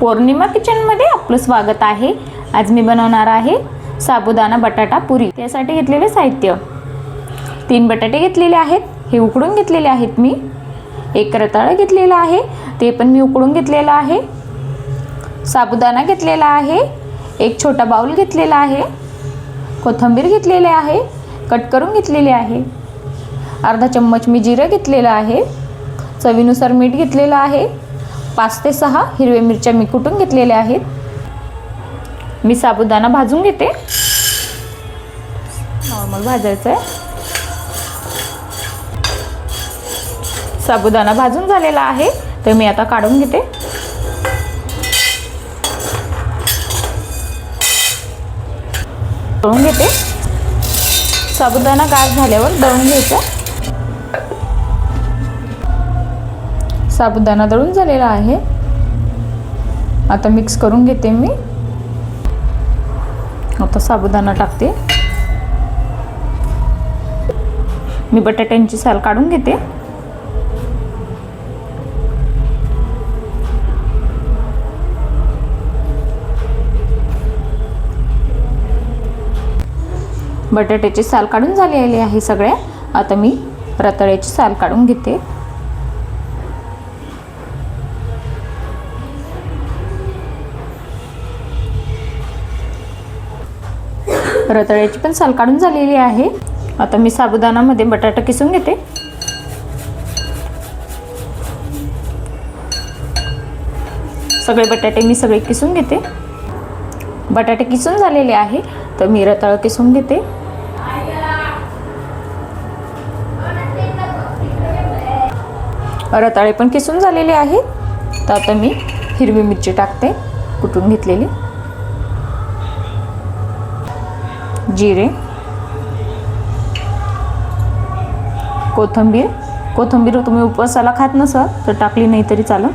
पौर्णिमा किचनमध्ये आपलं स्वागत आहे. आज मी बनवणार आहे साबुदाणा बटाटा पुरी. त्यासाठी घेतलेले साहित्य. तीन बटाटे घेतलेले आहेत. हे उकडून घेतलेले आहेत मी. एक रताळं घेतलेलं आहे. ते पण मी उकडून घेतलेलं आहे. साबुदाणा घेतलेला आहे. एक छोटा बाऊल घेतलेला आहे. कोथिंबीर घेतलेले आहे. कट करून घेतलेले आहे. अर्धा चम्मच मी जिरं घेतलेलं आहे. चवीनुसार मीठ घेतलेलं आहे. पाच ते सहा हिरव्या मिरच्या मी कुटून घेतलेल्या आहेत. मी साबुदाणा भाजून घेते. नॉर्मल भाजायचं आहे. साबुदाणा भाजून झालेला आहे. तर मी आता काढून घेते. तळून घेते. साबुदाणा गार झाल्यावर दळून घ्यायचा. साबुदाणा दळून झालेला आहे. आता मिक्स करून घेते मी. आता साबुदाणा टाकते. मी बटाट्यांची साल काढून घेते. बटाट्याची साल काढून झालेली आहे सगळ्या. आता मी रताळ्याची साल काढून घेते. रताळ्याची पण साल काढून झालेली आहे. आता मी साबुदाणामध्ये बटाटा किसून घेते. सगळे बटाटे मी सगळे किसून घेते. बटाटे किसून झालेले आहे तर मी रताळ किसून घेते. रताळे पण किसून झालेले आहे तर आता मी हिरवी मिरची टाकते कुटून घेतलेली. जिरे कोथंबीर. कोथंबीर तुम्ही उपवासाला खात नसाल तर टाकली नाही तरी चालेल.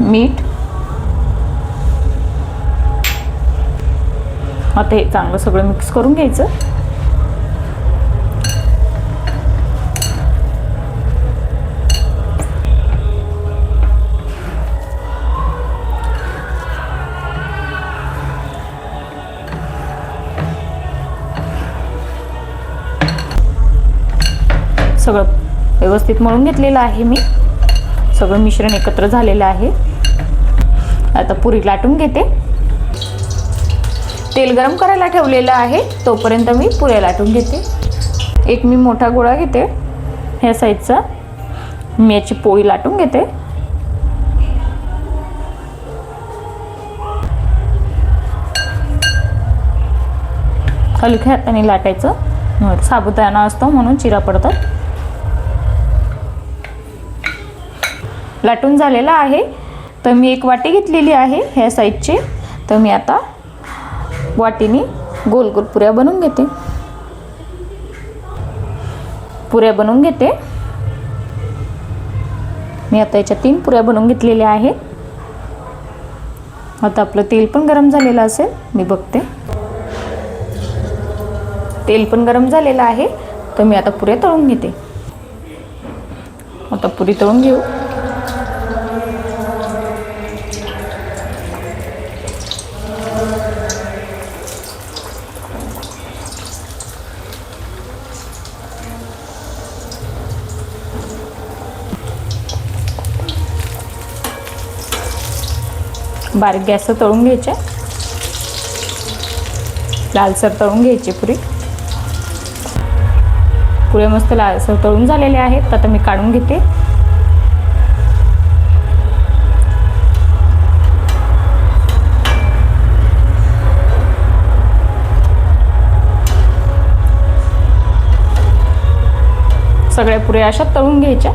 मीठ. आता हे चांगलं सगळं मिक्स करून घ्यायचं. सगळं व्यवस्थित मळून घेतलेलं आहे मी. सगळं मिश्रण एकत्र झालेलं आहे. आता पुरी लाटून घेते. तेल गरम करायला ठेवलेलं आहे. तोपर्यंत मी पुऱ्या लाटून घेते. एक मी मोठा गोळा घेते. ह्या साईजचा. मी याची पोळी लाटून घेते. हलक्या हाताने लाटायचं. साबुदाणा असतो म्हणून चिरा पडतात. लाटून झालेला आहे. तर मी एक वाटी घेतलेली आहे ह्या साईजची. तर मी आता वाटीने गोल गोल पुऱ्या बनवून घेते. पुऱ्या बनवून घेते. मी आता याच्या तीन पुऱ्या बनवून घेतलेल्या आहे आता आपलं तेल पण गरम झालेलं असेल मी बघते. तेल पण गरम झालेलं आहे तर मी आता पुऱ्या तळून घेते. आता पुरी तळून घेऊ. बारीक गॅस तळून घ्यायचे. लालसर तळून घ्यायची पुरी. पुरे मस्त लालसर तळून झालेले आहेत. आता मी काढून घेते. सगळ्या पुऱ्या अशा तळून घ्यायच्या